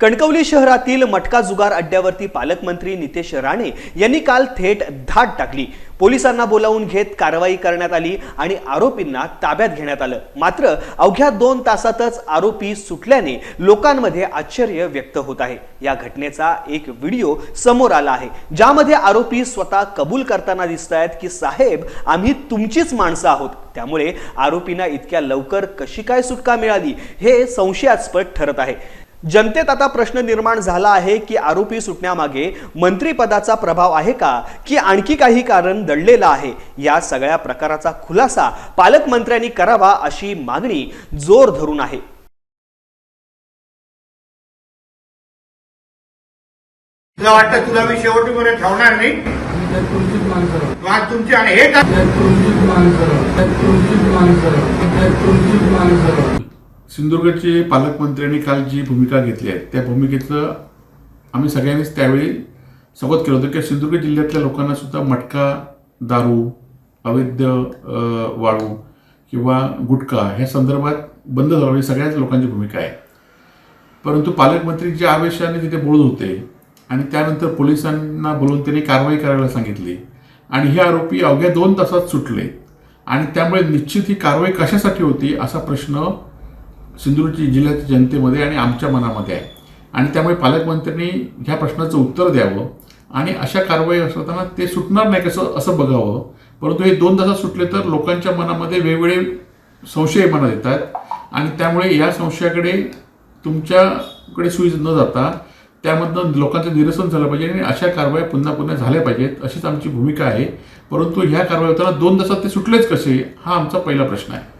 कणकवली शहरातील मटका जुगार अड्ड्यावरती पालकमंत्री नितेश राणे यांनी काल थेट धाड टाकली. पोलिसांना बोलावून घेत कारवाई करण्यात आली आणि आरोपींना ताब्यात घेण्यात आलं. मात्र अवघ्या दोन तासातच आरोपी सुटल्याने लोकांमध्ये आश्चर्य व्यक्त होत आहे. या घटनेचा एक व्हिडिओ समोर आला आहे ज्यामध्ये आरोपी स्वतः कबूल करताना दिसत आहेत की साहेब आम्ही तुमचीच माणसं आहोत. त्यामुळे आरोपींना इतक्या लवकर कशी काय सुटका मिळाली? हे संशयास्पद ठरत आहे. जनतेत आता प्रश्न निर्माण झाला आहे की आरोपी सुटण्यामागे मंत्रिपदाचा प्रभाव आहे का? की आणखी काही कारण दडलेलं आहे? या सगळ्या प्रकाराचा खुलासा पालकमंत्र्यांनी करावा अशी मागणी जोर धरून आहे. तुला वाटतं तुला मी शेवटीपर्यंत ठेवणार नाही? तुमची आणि हे सिंधुदुर्गचे पालकमंत्र्यांनी काल जी भूमिका घेतली आहे त्या भूमिकेचं आम्ही सगळ्यांनीच त्यावेळी स्वागत केलं होतं. की सिंधुदुर्ग जिल्ह्यातल्या लोकांना सुद्धा मटका दारू अवैध वाळू किंवा गुटखा ह्या संदर्भात बंद झाला. म्हणजे सगळ्याच लोकांची भूमिका आहे. परंतु पालकमंत्री ज्या आवेशाने तिथे बोलत होते आणि त्यानंतर पोलिसांना बोलवून त्यांनी कारवाई करायला सांगितली आणि हे आरोपी अवघ्या दोन तासात सुटले आणि त्यामुळे निश्चित ही कारवाई कशासाठी होती असा प्रश्न सिंधुदुर्ग जिल्ह्याच्या जनतेमध्ये आणि आमच्या मनामध्ये आहे. आणि त्यामुळे पालकमंत्र्यांनी ह्या प्रश्नाचं उत्तर द्यावं आणि अशा कारवाई असताना ते सुटणार नाही कसं असं बघावं. परंतु हे दोन तासात सुटले तर लोकांच्या मनामध्ये वेगवेगळे संशय मनात येतात. आणि त्यामुळे या संशयाकडे तुमच्याकडे सुई न जाता त्यामधनं लोकांचं निरसन झालं पाहिजे आणि अशा कारवाया पुन्हा पुन्हा झाल्या पाहिजेत अशीच आमची भूमिका आहे. परंतु ह्या कारवाई होताना दोन तासात ते सुटलेच कसे? हा आमचा पहिला प्रश्न आहे.